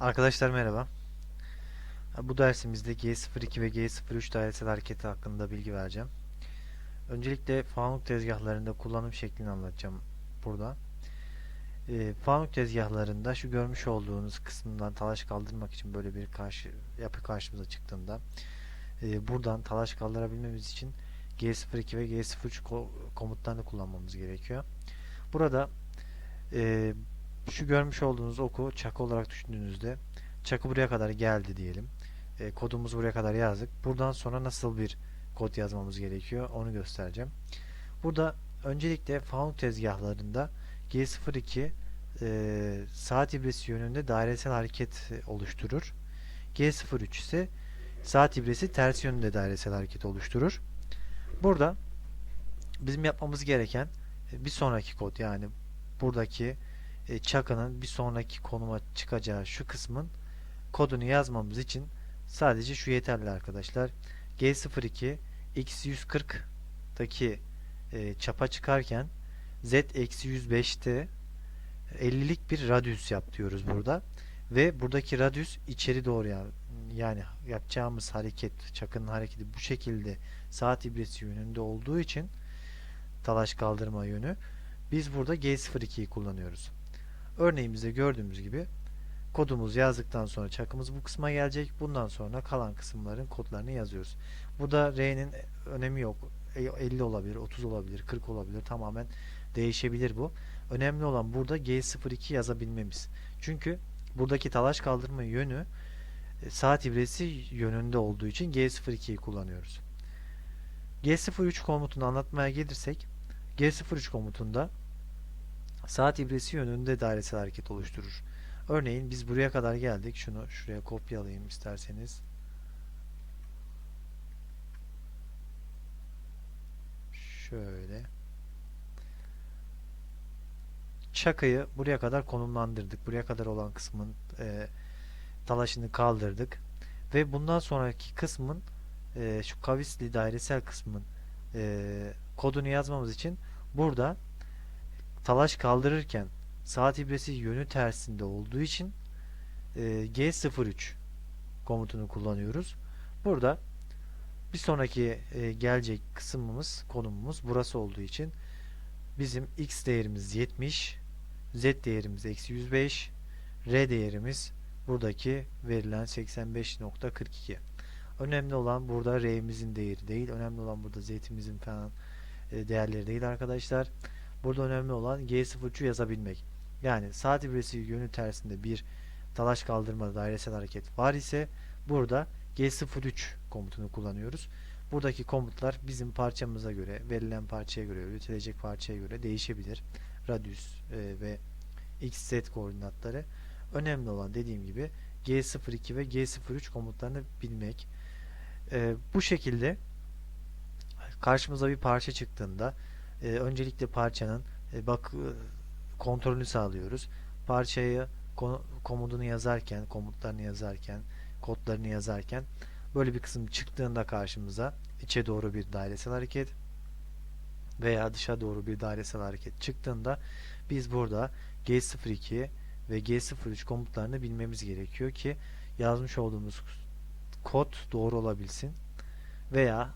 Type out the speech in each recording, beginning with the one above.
Arkadaşlar merhaba. Bu dersimizde G02 ve G03 dairesel hareketi hakkında bilgi vereceğim. Öncelikle fanuk tezgahlarında kullanım şeklini anlatacağım burada. E, fanuk tezgahlarında şu görmüş olduğunuz kısmından talaş kaldırmak için böyle bir karşı yapı karşımıza çıktığında e, buradan talaş kaldırabilmemiz için G02 ve G03 ko komutlarını kullanmamız gerekiyor. Burada e, şu görmüş olduğunuz oku çakı olarak düşündüğünüzde çakı buraya kadar geldi diyelim. E, kodumuzu buraya kadar yazdık. Buradan sonra nasıl bir kod yazmamız gerekiyor onu göstereceğim. Burada öncelikle found tezgahlarında G02 e, saat ibresi yönünde dairesel hareket oluşturur. G03 ise saat ibresi ters yönünde dairesel hareket oluşturur. Burada bizim yapmamız gereken e, bir sonraki kod yani buradaki e, çakının bir sonraki konuma çıkacağı şu kısmın kodunu yazmamız için sadece şu yeterli arkadaşlar. G02 X140'daki e, çapa çıkarken Z-105'te 50'lik bir radyüs yap diyoruz burada. Ve buradaki radyüs içeri doğru yani, yani yapacağımız hareket, çakının hareketi bu şekilde saat ibresi yönünde olduğu için talaş kaldırma yönü biz burada G02'yi kullanıyoruz. Örneğimizde gördüğümüz gibi kodumuzu yazdıktan sonra çakımız bu kısma gelecek. Bundan sonra kalan kısımların kodlarını yazıyoruz. Burada R'nin önemi yok. 50 olabilir, 30 olabilir, 40 olabilir. Tamamen değişebilir bu. Önemli olan burada G02 yazabilmemiz. Çünkü buradaki talaş kaldırma yönü e, saat ibresi yönünde olduğu için G02'yi kullanıyoruz. G03 komutunu anlatmaya gelirsek G03 komutunda saat ibresi yönünde dairesel hareket oluşturur. Örneğin biz buraya kadar geldik. Şunu şuraya kopyalayayım isterseniz. Şöyle. Çakayı buraya kadar konumlandırdık. Buraya kadar olan kısmın e, talaşını kaldırdık. Ve bundan sonraki kısmın e, şu kavisli dairesel kısmın e, kodunu yazmamız için burada talaş kaldırırken saat ibresi yönü tersinde olduğu için e, G03 komutunu kullanıyoruz. Burada bir sonraki e, gelecek kısmımız, konumumuz burası olduğu için bizim x değerimiz 70, z değerimiz eksi 105, r değerimiz buradaki verilen 85.42. Önemli olan burada r'imizin değeri değil. Önemli olan burada z'imizin falan e, değerleri değil arkadaşlar. Burada önemli olan G03'ü yazabilmek. Yani saat ibresi yönü tersinde bir talaş kaldırma dairesel hareket var ise burada G03 komutunu kullanıyoruz. Buradaki komutlar bizim parçamıza göre, verilen parçaya göre, üretilecek parçaya göre değişebilir. Radius e, ve XZ koordinatları. Önemli olan dediğim gibi G02 ve G03 komutlarını bilmek. E, bu şekilde karşımıza bir parça çıktığında e, öncelikle parçanın e, bak kontrolünü sağlıyoruz. Parçayı komutunu yazarken, komutlarını yazarken, kodlarını yazarken böyle bir kısım çıktığında karşımıza içe doğru bir dairesel hareket veya dışa doğru bir dairesel hareket çıktığında biz burada G02 ve G03 komutlarını bilmemiz gerekiyor ki yazmış olduğumuz kod doğru olabilsin veya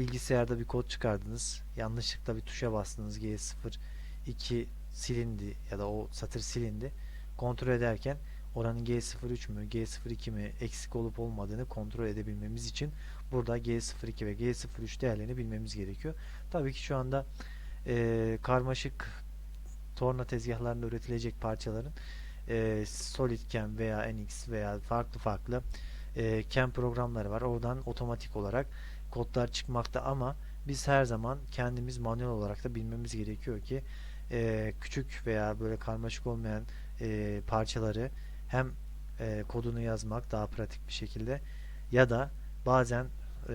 bilgisayarda bir kod çıkardınız yanlışlıkla bir tuşa bastınız G02 silindi ya da o satır silindi kontrol ederken oranın G03 mü G02 mi eksik olup olmadığını kontrol edebilmemiz için burada G02 ve G03 değerlerini bilmemiz gerekiyor. Tabii ki şu anda e, karmaşık torna tezgahlarında üretilecek parçaların e, SolidCam veya NX veya farklı farklı e, CAM programları var. Oradan otomatik olarak kodlar çıkmakta ama biz her zaman kendimiz manuel olarak da bilmemiz gerekiyor ki e, küçük veya böyle karmaşık olmayan e, parçaları hem e, kodunu yazmak daha pratik bir şekilde ya da bazen e,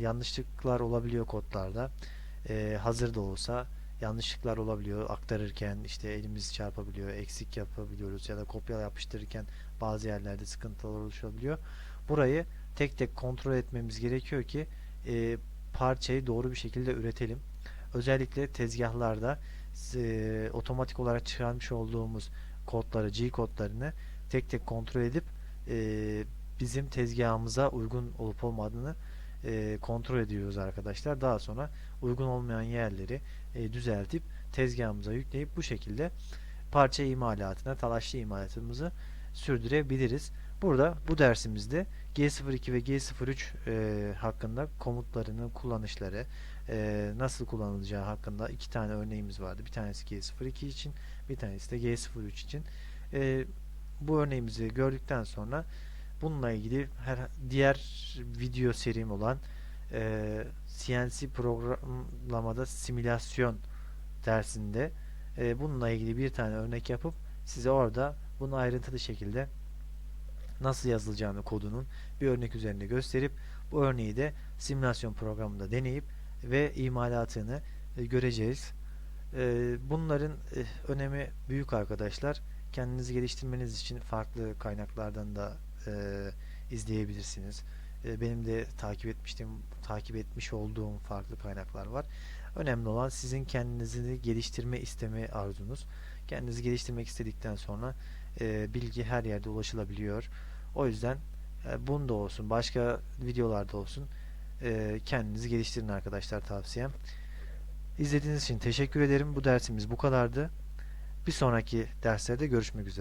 yanlışlıklar olabiliyor kodlarda. E, hazır da olsa yanlışlıklar olabiliyor. Aktarırken işte elimiz çarpabiliyor eksik yapabiliyoruz ya da kopya yapıştırırken bazı yerlerde sıkıntılar oluşabiliyor. Burayı tek tek kontrol etmemiz gerekiyor ki e, parçayı doğru bir şekilde üretelim özellikle tezgahlarda e, otomatik olarak çıkarmış olduğumuz kodları G kodlarını tek tek kontrol edip e, bizim tezgahımıza uygun olup olmadığını e, kontrol ediyoruz arkadaşlar. Daha sonra uygun olmayan yerleri e, düzeltip tezgahımıza yükleyip bu şekilde parça imalatına, talaşlı imalatımızı sürdürebiliriz. Burada bu dersimizde G02 ve G03 e, hakkında komutlarının kullanışları, e, nasıl kullanılacağı hakkında iki tane örneğimiz vardı. Bir tanesi G02 için, bir tanesi de G03 için. E, bu örneğimizi gördükten sonra bununla ilgili her diğer video serim olan e, CNC programlamada simülasyon dersinde e, bununla ilgili bir tane örnek yapıp size orada bunu ayrıntılı şekilde nasıl yazılacağını kodunun bir örnek üzerinde gösterip bu örneği de simülasyon programında deneyip ve imalatını e, göreceğiz. E, bunların e, önemi büyük arkadaşlar. Kendinizi geliştirmeniz için farklı kaynaklardan da izleyebilirsiniz. Benim de takip etmiştim, takip etmiş olduğum farklı kaynaklar var. Önemli olan sizin kendinizi geliştirme isteme arzunuz. Kendinizi geliştirmek istedikten sonra bilgi her yerde ulaşılabiliyor. O yüzden e, bunda olsun, başka videolarda olsun e, kendinizi geliştirin arkadaşlar tavsiyem. İzlediğiniz için teşekkür ederim. Bu dersimiz bu kadardı. Bir sonraki derslerde görüşmek üzere.